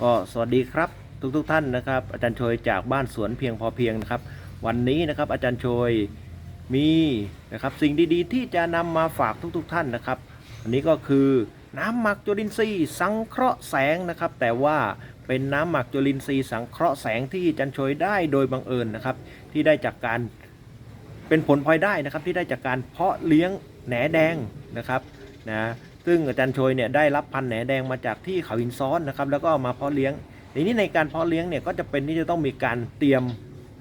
ก็สวัสดีครับทุกทุกๆท่านนะครับ อาจารย์โชยจากบ้านสวนเพียงพอเพียงนะครับ วันนี้นะครับอาจารย์โชยมีนะครับสิ่งดีๆ ที่จะนำมาฝากทุกๆทท่านนะครับ อันนี้ก็คือน้ำหมักจุลินทรีย์สังเคราะห์แสงนะครับ แต่ว่าเป็นน้ำหมักจุลินทรีย์สังเคราะห์แสงที่อาจารย์โชยได้โดยบังเอิญนะครับ ที่ได้จากการเป็นผลพลอยได้นะครับที่ได้จากการเพาะเลี้ยงแหนแดงนะครับนะ ซึ่งอาจารย์โชยเนี่ยได้รับพันธุ์แหนแดงมาจากที่เขาหินซ้อนนะครับแล้วก็มาเพาะเลี้ยงในนี้ในการเพาะเลี้ยงเนี่ยก็จะเป็นที่จะต้องมีการเตรียม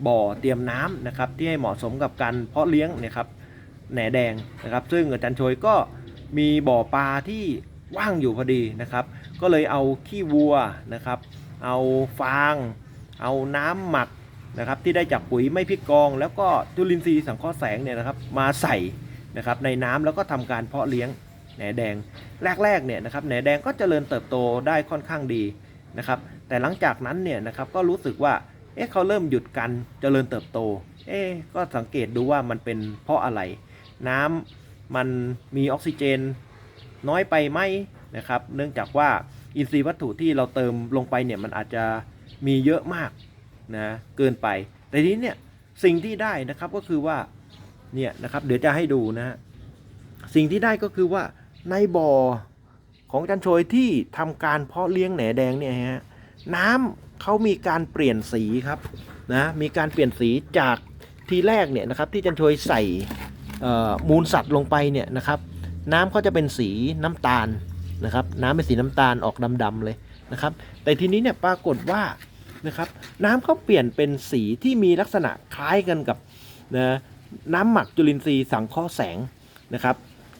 บ่อเตรียมน้ำนะครับที่ให้เหมาะสมกับการเพาะเลี้ยงนะครับแหนแดงนะครับ ซึ่งอาจารย์โชยก็มีบ่อปลาที่ว่างอยู่พอดีนะครับ ก็เลยเอาขี้วัวนะครับ เอาฟาง เอาน้ำหมักนะครับ ที่ได้จากปุ๋ยไม่พิกอง แล้วก็จุลินทรีย์สังเคราะห์แสงเนี่ยนะครับ มาใส่นะครับในน้ำแล้วก็ทำการเพาะเลี้ยง แหนแดงแรกๆเนี่ยนะครับแหนแดงก็เจริญเติบโตได้ค่อนข้างดีนะครับแต่หลังจากนั้นเนี่ยนะครับก็รู้สึกว่าเอ๊ะเขาเริ่มหยุดกันเจริญเติบโตเอ๊ะก็สังเกตดูว่ามันเป็นเพราะอะไร น้ำมันมีออกซิเจนน้อยไปไหมนะครับเนื่องจากว่าอินทรีย์วัตถุที่เราเติมลงไปเนี่ยมันอาจจะมีเยอะมากนะเกินไป แต่ทีนี้เนี่ยสิ่งที่ได้นะครับก็คือว่าเนี่ยนะครับเดี๋ยวจะให้ดูนะฮะสิ่งที่ได้ก็คือว่า ในบ่อของจันโชยที่ทำการเพาะเลี้ยงแหนแดงเนี่ยฮะน้ำเขามีการเปลี่ยนสีครับนะมีการเปลี่ยนสีจากทีแรกเนี่ยนะครับที่จันโชยใส่มูลสัตว์ลงไปเนี่ยนะครับ น้ำก็จะเป็นสีน้ำตาลนะครับ น้ำเป็นสีน้ำตาลออกดำๆเลยนะครับ แต่ทีนี้เนี่ยปรากฏว่านะครับ น้ำเขาเปลี่ยนเป็นสีที่มีลักษณะคล้ายกันกับนะน้ำหมักจุลินทรีย์สังเคราะห์แสงนะครับ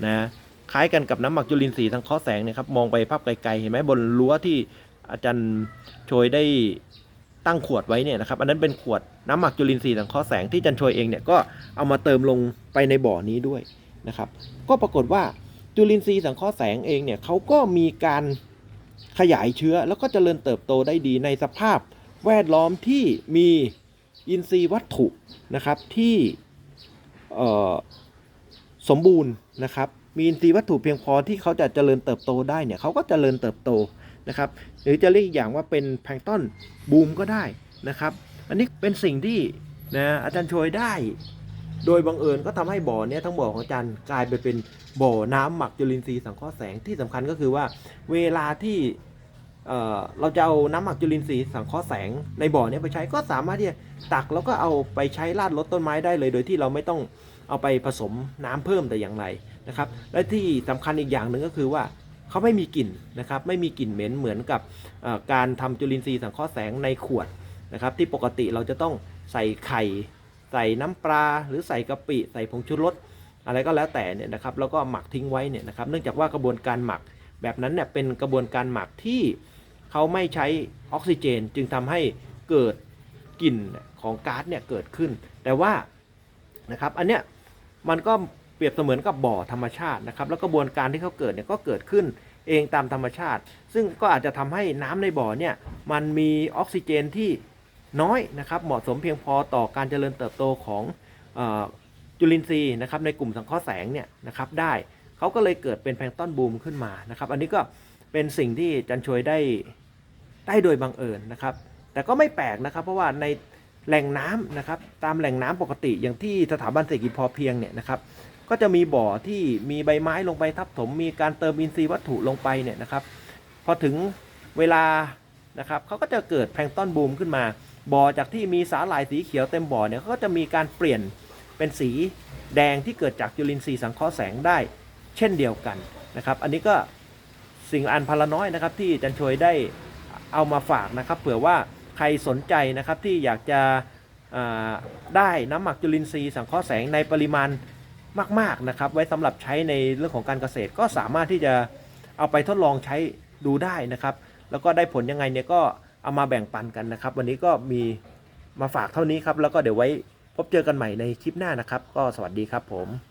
นะ คล้ายกันกับน้ำหมักจุลินทรีย์สังเคราะห์แสงเนะครับมองไปภาพไกลๆเห็นไหมบนรั้วที่อาจารย์โชยได้ตั้งขวดไว้เนี่ยนะครับอันนั้นเป็นขวดน้ำหมักจุลินทรีย์สังเคราะห์แสงที่อาจารย์โชยเองเนี่ยก็เอามาเติมลงไปในบ่อนี้ด้วยนะครับ ก็ปรากฏว่าจุลินทรีย์สังเคราะห์แสงเองเนี่ยเขาก็มีการขยายเชื้อแล้วก็เจริญเติบโตได้ดีในสภาพแวดล้อมที่มีอินทรีย์วัตถุนะครับที่สมบูรณ์นะครับ มีอินทรีย์วัตถุเพียงพอที่เขาจะเจริญเติบโตได้เนี่ยเขาก็เจริญเติบโตนะครับ หรือจะเรียกอีกอย่างว่าเป็นแพลงต้นบูมก็ได้นะครับ อันนี้เป็นสิ่งที่นะอาจารย์โชยได้ โดยบังเอิญก็ทำให้บ่อเนี้ยทั้งบ่อของอาจารย์กลายไปเป็นบ่อน้ำหมักจุลินทรีย์สังเคราะห์แสงที่สำคัญก็คือว่าเวลาที่เเราจะเอาน้ำหมักจุลินทรีย์สังเคราะห์แสงในบ่อเนี้ยไปใช้ก็สามารถที่จะตักแล้วก็เอาไปใช้ราดรดต้นไม้ได้เลย โดยที่เราไม่ต้องเอาไปผสมน้ำเพิ่มแต่อย่างไร นะครับ และที่สำคัญอีกอย่างหนึ่งก็คือว่าเขาไม่มีกลิ่นนะครับ ไม่มีกลิ่นเหม็นเหมือนกับการทำจุลินทรีย์สังเคราะห์แสงในขวดนะครับ ที่ปกติเราจะต้องใส่ไข่ ใส่น้ำปลาหรือใส่กะปิ ใส่ผงชูรสอะไรก็แล้วแต่เนี่ยนะครับ แล้วก็หมักทิ้งไว้เนี่ยนะครับ เนื่องจากว่ากระบวนการหมักแบบนั้นเนี่ยเป็นกระบวนการหมักที่เขาไม่ใช้ออกซิเจน จึงทำให้เกิดกลิ่นของก๊าซเนี่ยเกิดขึ้น แต่ว่านะครับอันเนี้ยมันก็เรียบเสมือนกับบ่อธรรมชาตินะครับแล้วกระบวนการที่เขาเกิดเนี่ยก็เกิดขึ้นเองตามธรรมชาติ ซึ่งก็อาจจะทำให้น้ำในบ่อเนี่ยมันมีออกซิเจนที่น้อยนะครับเหมาะสมเพียงพอต่อการเจริญเติบโตของออจุลินทรีย์นะครับในกลุ่มสังเคราะห์แสงเนี่ยนะครับได้เขาก็เลยเกิดเป็นแพลงต้นบูมขึ้นมานะครับอันนี้ก็เป็นสิ่งที่จันชวยได้ได้โดยบังเอิญนะครับ แต่ก็ไม่แปลกนะครับ เพราะว่าในแหล่งน้ำนะครับตามแหล่งน้ำปกติอย่างที่สถาบันเศรษฐกิจพอเพียงเนี่ยนะครับ ก็จะมีบ่อที่มีใบไม้ลงไปทับถม มีการเติมอินทรีย์วัตถุลงไปเนี่ยนะครับพอถึงเวลานะครับเขาก็จะเกิดแพลงต้นบูมขึ้นมา บ่อจากที่มีสาหร่ายสีเขียวเต็มบ่อเนี่ยเขาก็จะมีการเปลี่ยนเป็นสีแดงที่เกิดจากจุลินทรีย์สังเคราะห์แสงได้ เช่นเดียวกันนะครับ อันนี้ก็สิ่งอันพลน้อยนะครับที่จันชวยได้เอามาฝากนะครับ เผื่อว่าใครสนใจนะครับที่อยากจะได้น้ำหมักจุลินทรีย์สังเคราะห์แสงในปริมาณ มากๆนะครับ ไว้สำหรับใช้ในเรื่องของการเกษตรก็สามารถที่จะเอาไปทดลองใช้ดูได้นะครับ แล้วก็ได้ผลยังไงเนี่ยก็เอามาแบ่งปันกันนะครับ วันนี้ก็มีมาฝากเท่านี้ครับ แล้วก็เดี๋ยวไว้พบเจอกันใหม่ในคลิปหน้านะครับ ก็สวัสดีครับผม